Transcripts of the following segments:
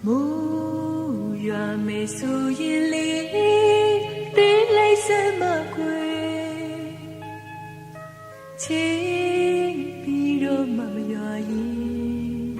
暮月梅树叶里的泪什么归？情比若梦若影。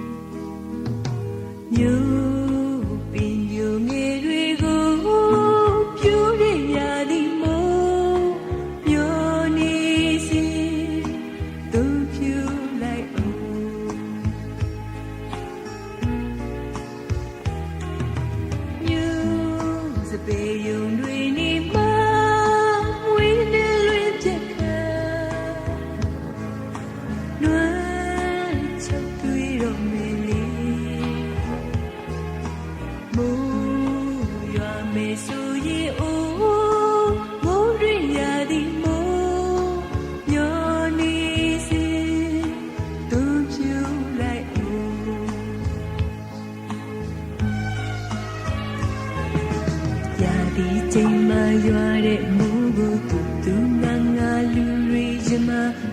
ဒီချိန်မှရွာတဲ့မိုးကိုသူသူငါငါလူတွေရမ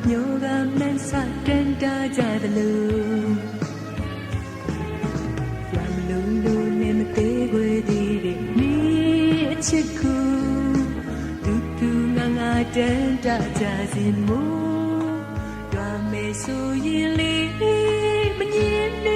ညောကမန်းစတန်တာကြသလိုရမလုံးလို့နဲ့မသေးခွေသေးတဲ့မိအချစ်ကိုသူသူငါငါတန်တာကြစီမိုးရွာမယ်ဆိုရင်လေမငင်းနဲ့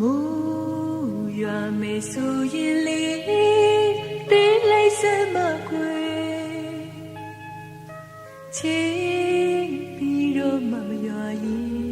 မိုးရွာမေဆိုရင်လေသေးလိုက်စမ်းမခွေချင်းပြီးတော့မမရွာရင်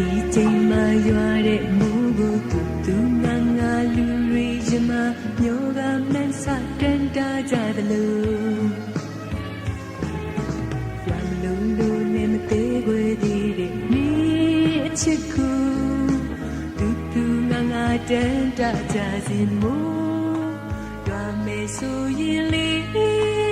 ဒီချိန်မှရွာတဲ့မိုးကိုသူသူငါငါလူတွေရမမျောကမန်းစတန်တာကြသလိုရမလုံးလို့နဲ့မသေးခွေသေးတဲ့မိအချစ်ကိုသူသူငါငါတန်တာကြစီမိုးရွာမေဆိုရင်လေမငင်းနေ